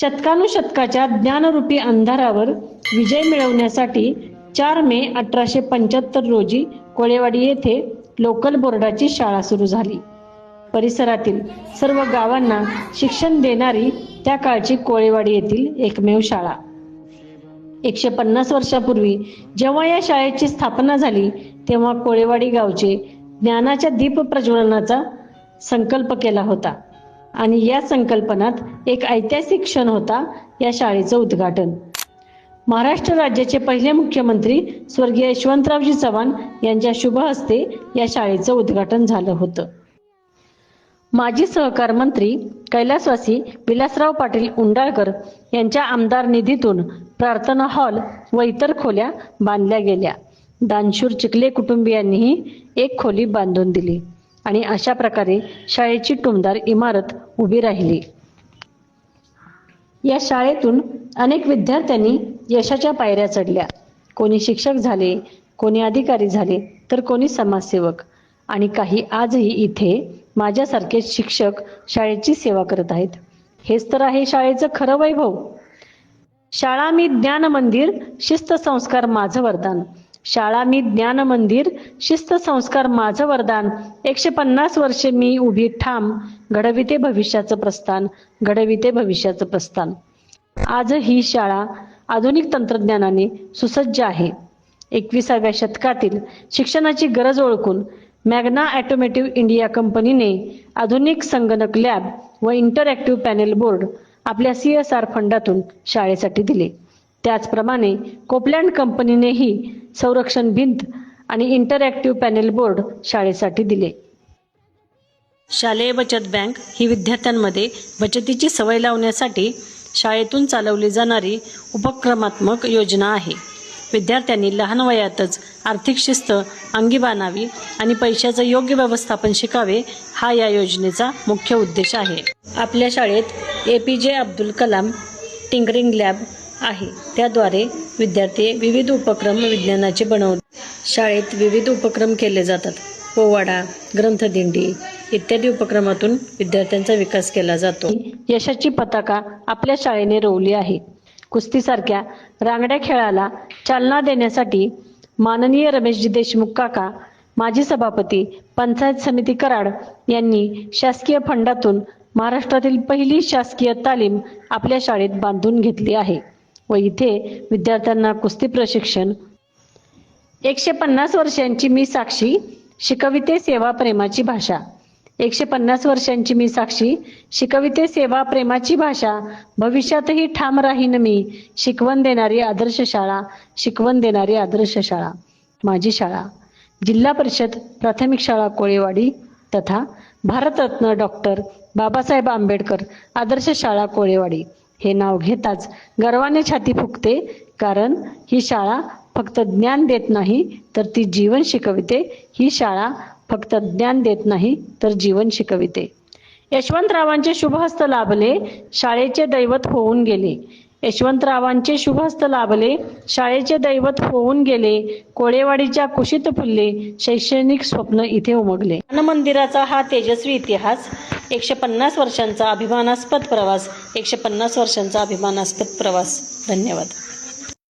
शतकानुशतकाच्या ज्ञानरूपी अंधारावर विजय मिळवण्यासाठी चार मे अठराशे पंच्याहत्तर रोजी कोळेवाडी येथे लोकल बोर्डाची शाळा सुरू झाली. परिसरातील सर्व गावांना शिक्षण देणारी त्या काळची कोळेवाडी येथील एकमेव शाळा. एकशे पन्नास वर्षापूर्वी जेव्हा या शाळेची स्थापना झाली तेव्हा कोळेवाडी गावचे ज्ञानाच्या दीप प्रज्वलनाचा संकल्प केला होता. आणि या संकल्पनात एक ऐतिहासिक क्षण होता या शाळेचं उद्घाटन. महाराष्ट्र राज्याचे पहिले मुख्यमंत्री स्वर्गीय यशवंतरावजी चव्हाण यांच्या शुभ हस्ते या शाळेचं उद्घाटन झालं होतं. माजी सहकार मंत्री कैलासवासी विलासराव पाटील उंडाळकर यांच्या आमदार निधीतून प्रार्थना हॉल व इतर खोल्या बांधल्या गेल्या. दानशूर चिखले कुटुंबियांनीही एक खोली बांधून दिली. आणि अशा प्रकारे शाळेची टुमदार इमारत उभी राहिली. या शाळेतून अनेक विद्यार्थ्यांनी यशाच्या पायऱ्या चढल्या. कोणी शिक्षक झाले कोणी अधिकारी झाले तर कोणी समाजसेवक. आणि काही आजही इथे माझ्यासारखे शिक्षक शाळेची सेवा करत आहेत. हेच तर आहे शाळेचं खरं वैभव. शाळा मी ज्ञान मंदिर शिस्त संस्कार माझं वरदान. शाळा मी ज्ञान मंदिर शिस्त संस्कार माझं वरदान. एकशे पन्नास वर्षे मी उभी ठाम. घडविते भविष्याचं प्रस्थान. घडविते भविष्याचं प्रस्थान. आज ही शाळा आधुनिक तंत्रज्ञानाने सुसज्ज आहे. एकविसाव्या शतकातील शिक्षणाची गरज ओळखून मॅग्ना ॲटोमेटिव्ह इंडिया कंपनीने आधुनिक संगणक लॅब व इंटरॅक्टिव्ह पॅनेल बोर्ड आपल्या सी एस आर फंडातून शाळेसाठी दिले. त्याचप्रमाणे कोपलँड कंपनीनेही संरक्षण भिंत आणि इंटरॅक्टिव्ह पॅनेल बोर्ड शाळेसाठी दिले. शालेय बचत बँक ही विद्यार्थ्यांमध्ये बचतीची सवय लावण्यासाठी शाळेतून चालवली जाणारी उपक्रमात्मक योजना आहे. विद्यार्थ्यांनी लहान वयातच आर्थिक शिस्त अंगी बाणावी आणि पैशाचं योग्य व्यवस्थापन शिकावे हा या योजनेचा मुख्य उद्देश आहे. आपल्या शाळेत ए पी जे अब्दुल कलाम टिंकरिंग लॅब आहे. त्याद्वारे विद्यार्थी विविध उपक्रम विज्ञानाचे बनवतात. शाळेत विविध उपक्रम केले जातात. पोवाडा ग्रंथदिंडी इत्यादी उपक्रमातून विद्यार्थ्यांचा विकास केला जातो. यशाची पताका आपल्या शाळेने रोवली आहे. कुस्तीसारख्या रांगड्या खेळाला चालना देण्यासाठी माननीय रमेशजी देशमुख काका माजी सभापती पंचायत समिती कराड यांनी शासकीय फंडातून महाराष्ट्रातील पहिली शासकीय तालीम आपल्या शाळेत बांधून घेतली आहे. व इथे विद्यार्थ्यांना कुस्ती प्रशिक्षण. एकशे पन्नास वर्षांची मी साक्षी शिकविते सेवा प्रेमाची भाषा. एकशे पन्नास वर्षांची मी साक्षी शिकविते सेवा प्रेमाची भाषा. भविष्यातही ठाम राहीन मी शिकवण देणारी आदर्श शाळा शिकवण देणारी आदर्श शाळा माझी शाळा. जिल्हा परिषद प्राथमिक शाळा कोळेवाडी तथा भारतरत्न डॉक्टर बाबासाहेब आंबेडकर आदर्श शाळा कोळेवाडी. हे नाव घेताच गर्वाने छाती फुकते कारण ही शाळा फक्त ज्ञान देत नाही तर ती जीवन शिकविते. ही शाळा फक्त ज्ञान देत नाही तर जीवन शिकविते. यशवंतरावांचे शुभहस्त लाभले शाळेचे दैवत होऊन गेले. यशवंतरावांचे शुभहस्त लाभले शाळेचे दैवत होऊन गेले कोळेवाडीच्या कुशीत फुलले शैक्षणिक स्वप्न इथे उमगले. मंदिराचा हा तेजस्वी इतिहास एकशे पन्नास वर्षांचा अभिमानास्पद प्रवास एकशे पन्नास वर्षांचा अभिमानास्पद प्रवास. धन्यवाद.